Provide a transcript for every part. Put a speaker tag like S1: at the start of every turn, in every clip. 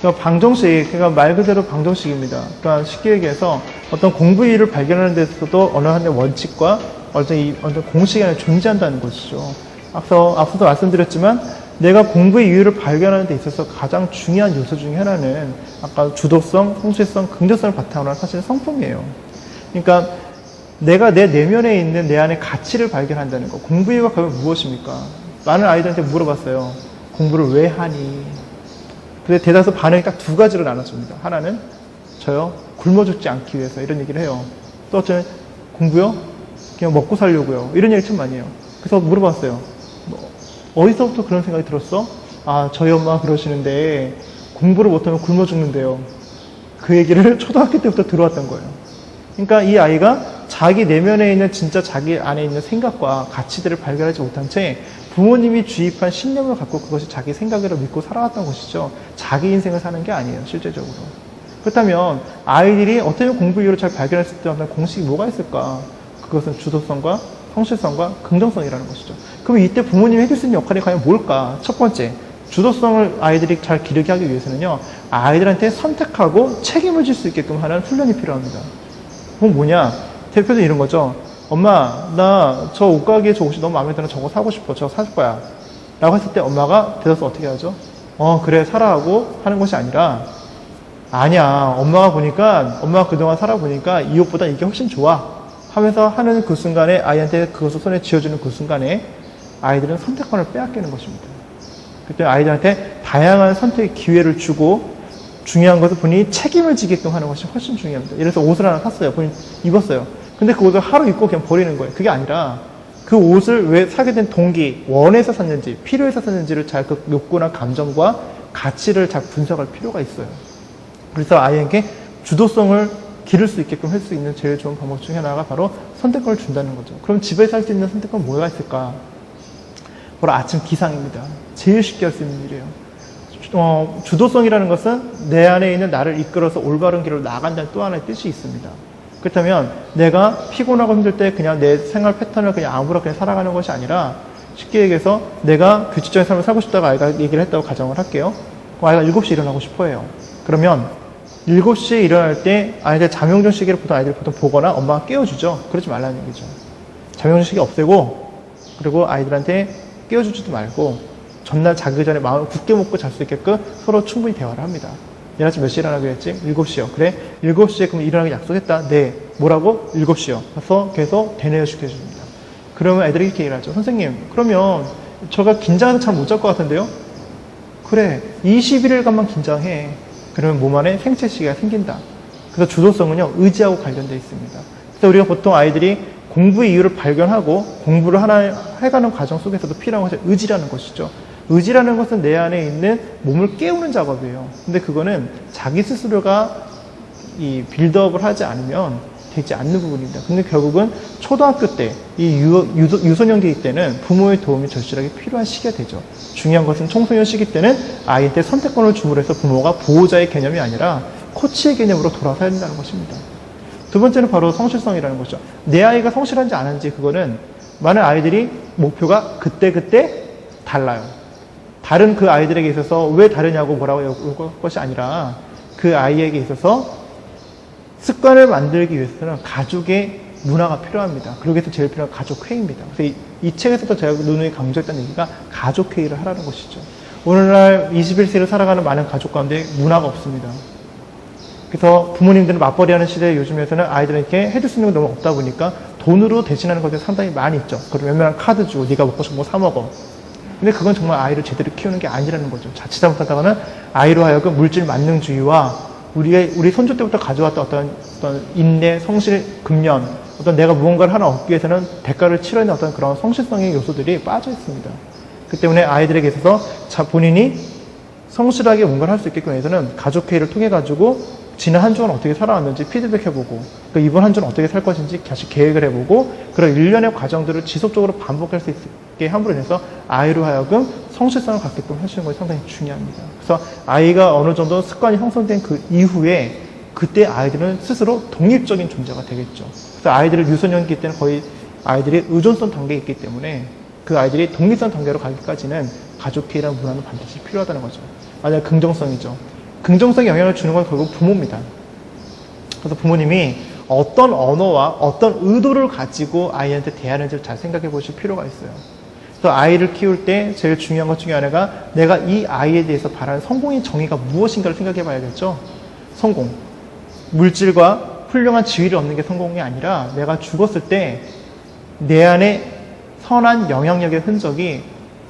S1: 그러니까 방정식, 그러니까 말 그대로 방정식입니다. 그러니까 쉽게 얘기해서 어떤 공부 이유를 발견하는 데서도 어느 한의 원칙과 어떤, 이, 어떤 공식이 하나 존재한다는 것이죠. 앞서, 앞서도 말씀드렸지만 내가 공부의 이유를 발견하는 데 있어서 가장 중요한 요소 중에 하나는 아까 주도성, 성실성, 긍정성을 바탕으로 한 사실은 성품이에요. 그러니까 내가 내 내면에 있는 내 안의 가치를 발견한다는 거. 공부 이유가 과연 무엇입니까? 많은 아이들한테 물어봤어요. 공부를 왜 하니? 근데 대다수 반응이 딱 두 가지로 나눠집니다. 하나는 저요 굶어 죽지 않기 위해서 이런 얘기를 해요. 또 어쩌면 공부요 그냥 먹고 살려고요. 이런 얘기 참 많이 해요. 그래서 물어봤어요. 뭐, 어디서부터 그런 생각이 들었어? 아 저희 엄마 그러시는데 공부를 못하면 굶어 죽는데요. 그 얘기를 초등학교 때부터 들어왔던 거예요. 그러니까 이 아이가 자기 내면에 있는 진짜 자기 안에 있는 생각과 가치들을 발견하지 못한 채 부모님이 주입한 신념을 갖고 그것이 자기 생각으로 믿고 살아왔던 것이죠. 자기 인생을 사는 게 아니에요, 실제적으로. 그렇다면 아이들이 어떻게 공부 이유를 잘 발견했을 때 어떤 공식이 뭐가 있을까? 그것은 주도성과 성실성과 긍정성이라는 것이죠. 그럼 이때 부모님이 해줄 수 있는 역할이 과연 뭘까? 첫 번째, 주도성을 아이들이 잘 기르게 하기 위해서는요, 아이들한테 선택하고 책임을 질 수 있게끔 하는 훈련이 필요합니다. 그건 뭐냐? 대표적인 이런 거죠. 엄마, 나 저 옷가게에 저 옷이 너무 마음에 들어 저거 사고 싶어. 저거 사줄 거야. 라고 했을 때 엄마가 대답서 어떻게 하죠? 어, 그래, 사라 하고 하는 것이 아니라, 아니야. 엄마가 보니까, 엄마가 그동안 살아보니까 이 옷보다 이게 훨씬 좋아. 하면서 하는 그 순간에 아이한테 그것을 손에 쥐어주는 그 순간에 아이들은 선택권을 빼앗기는 것입니다. 그때 아이들한테 다양한 선택의 기회를 주고 중요한 것은 본인이 책임을 지게끔 하는 것이 훨씬 중요합니다. 들어서 옷을 하나 샀어요. 본인 입었어요. 근데 그 옷을 하루 입고 그냥 버리는 거예요. 그게 아니라 그 옷을 왜 사게 된 동기, 원해서 샀는지, 필요해서 샀는지를 잘 그 욕구나 감정과 가치를 잘 분석할 필요가 있어요. 그래서 아이에게 주도성을 기를 수 있게끔 할 수 있는 제일 좋은 방법 중에 하나가 바로 선택권을 준다는 거죠. 그럼 집에서 할 수 있는 선택권 뭐가 있을까? 바로 아침 기상입니다. 제일 쉽게 할 수 있는 일이에요. 어, 주도성이라는 것은 내 안에 있는 나를 이끌어서 올바른 길로 나간다는 또 하나의 뜻이 있습니다. 그렇다면 내가 피곤하고 힘들 때 그냥 내 생활 패턴을 그냥 아무렇게 그냥 살아가는 것이 아니라 쉽게 얘기해서 내가 규칙적인 삶을 살고 싶다고 아이가 얘기를 했다고 가정을 할게요. 그럼 아이가 7시에 일어나고 싶어 해요. 그러면 7시에 일어날 때 아이들 잠용전 시계를 보통 아이들이 보통 보거나 엄마가 깨워주죠. 그러지 말라는 얘기죠. 잠용전 시계 없애고 그리고 아이들한테 깨워주지도 말고 전날 자기 전에 마음을 굳게 먹고 잘 수 있게끔 서로 충분히 대화를 합니다. 내일 아침 몇 시에 일어나기로 했지? 7시요. 그래? 7시에 그럼 일어나기 약속했다? 네. 뭐라고? 7시요. 가서 계속 대뇌어 시켜 줍니다. 그러면 애들이 이렇게 얘기를 하죠. 선생님, 그러면 저가 긴장해서 잘 못 잘 것 같은데요? 그래. 21일간만 긴장해. 그러면 몸 안에 생체 시기가 생긴다. 그래서 주도성은요, 의지하고 관련되어 있습니다. 그래서 우리가 보통 아이들이 공부의 이유를 발견하고 공부를 하나 해가는 과정 속에서도 필요한 것이 의지라는 것이죠. 의지라는 것은 내 안에 있는 몸을 깨우는 작업이에요. 근데 그거는 자기 스스로가 이 빌드업을 하지 않으면 되지 않는 부분입니다. 근데 결국은 초등학교 때, 이 유, 유, 소년기 때는 부모의 도움이 절실하게 필요한 시기가 되죠. 중요한 것은 청소년 시기 때는 아이한테 선택권을 줌으로 해서 부모가 보호자의 개념이 아니라 코치의 개념으로 돌아서야 된다는 것입니다. 두 번째는 바로 성실성이라는 것이죠. 내 아이가 성실한지 안 한지 그거는 많은 아이들이 목표가 그때그때 달라요. 다른 그 아이들에게 있어서 왜 다르냐고 뭐라고 할 것이 아니라 그 아이에게 있어서 습관을 만들기 위해서는 가족의 문화가 필요합니다. 그러기 위해서 제일 필요한 가족회의입니다. 그래서 이, 이 책에서도 제가 누누이 강조했던 얘기가 가족회의를 하라는 것이죠. 오늘날 21세기를 살아가는 많은 가족 가운데 문화가 없습니다. 그래서 부모님들은 맞벌이 하는 시대에 요즘에서는 아이들에게 해줄 수 있는 게 너무 없다 보니까 돈으로 대신하는 것들이 상당히 많이 있죠. 그럼 웬만한 카드 주고 네가 먹고 싶은 거 사 먹어. 근데 그건 정말 아이를 제대로 키우는 게 아니라는 거죠. 자칫 잘못하다가는 아이로 하여금 물질 만능주의와 우리의, 우리 손주 때부터 가져왔던 어떤, 어떤 인내, 성실, 금년, 어떤 내가 무언가를 하나 얻기 위해서는 대가를 치러야 하는 어떤 그런 성실성의 요소들이 빠져 있습니다. 그 때문에 아이들에게 있어서 자, 본인이 성실하게 뭔가를 할 수 있게끔 해서는 가족 회의를 통해 가지고 지난 한 주간 어떻게 살아왔는지 피드백 해보고 그 이번 한 주는 어떻게 살 것인지 다시 계획을 해보고 그런 일련의 과정들을 지속적으로 반복할 수 있 게 함으로 인해서 아이로 하여금 성실성을 갖게끔 하시는 것이 상당히 중요합니다. 그래서 아이가 어느 정도 습관이 형성된 그 이후에 그때 아이들은 스스로 독립적인 존재가 되겠죠. 그래서 아이들을 유소년기 때는 거의 아이들이 의존성 단계에 있기 때문에 그 아이들이 독립성 단계로 가기까지는 가족회의라는 문화는 반드시 필요하다는 거죠. 만약 긍정성이죠. 긍정적 영향을 주는 건 결국 부모입니다. 그래서 부모님이 어떤 언어와 어떤 의도를 가지고 아이한테 대하는지를 잘 생각해 보실 필요가 있어요. 그래서 아이를 키울 때 제일 중요한 것 중에 하나가 내가 이 아이에 대해서 바라는 성공의 정의가 무엇인가를 생각해 봐야겠죠. 성공. 물질과 훌륭한 지위를 얻는 게 성공이 아니라 내가 죽었을 때 내 안에 선한 영향력의 흔적이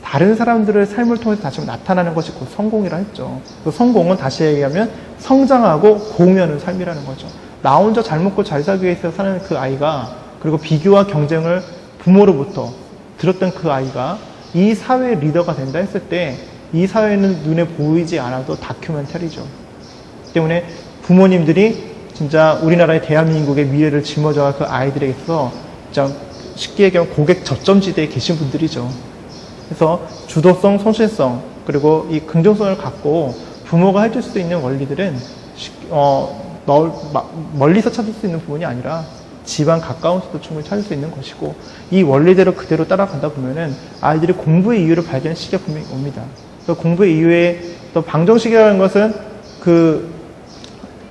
S1: 다른 사람들의 삶을 통해서 다시 나타나는 것이 곧 성공이라 했죠. 그 성공은 다시 얘기하면 성장하고 공유하는 삶이라는 거죠. 나 혼자 잘 먹고 잘 살기 위해서 사는 그 아이가 그리고 비교와 경쟁을 부모로부터 들었던 그 아이가 이 사회의 리더가 된다 했을 때 이 사회는 눈에 보이지 않아도 다큐멘터리죠. 때문에 부모님들이 진짜 우리나라의 대한민국의 미래를 짊어져갈 그 아이들에게 있어서 진짜 쉽게 얘기하면 고객 저점지대에 계신 분들이죠. 그래서 주도성, 성실성, 그리고 이 긍정성을 갖고 부모가 해줄 수 있는 원리들은 쉽- 어, 멀리서 찾을 수 있는 부분이 아니라 집안 가까운데도 충분히 찾을 수 있는 것이고 이 원리대로 그대로 따라가다 보면은 아이들이 공부의 이유를 발견할 시기가 분명히 옵니다. 공부의 이유에 또 방정식이라는 것은 그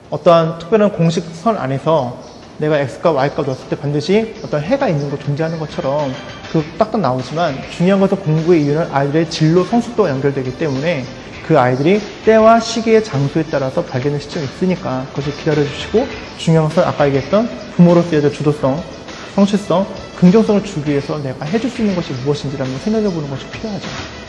S1: 어떠한 특별한 공식 선 안에서 내가 x과 y값 넣었을 때 반드시 어떤 해가 있는 거 존재하는 것처럼 그 딱딱 나오지만 중요한 것은 공부의 이유는 아이들의 진로 성숙도와 연결되기 때문에 그 아이들이 때와 시기의 장소에 따라서 발견의 시점이 있으니까 그것을 기다려 주시고 중요한 것은 아까 얘기했던 부모로서의 주도성, 성실성, 긍정성을 주기 위해서 내가 해줄 수 있는 것이 무엇인지를 한번 생각해 보는 것이 필요하죠.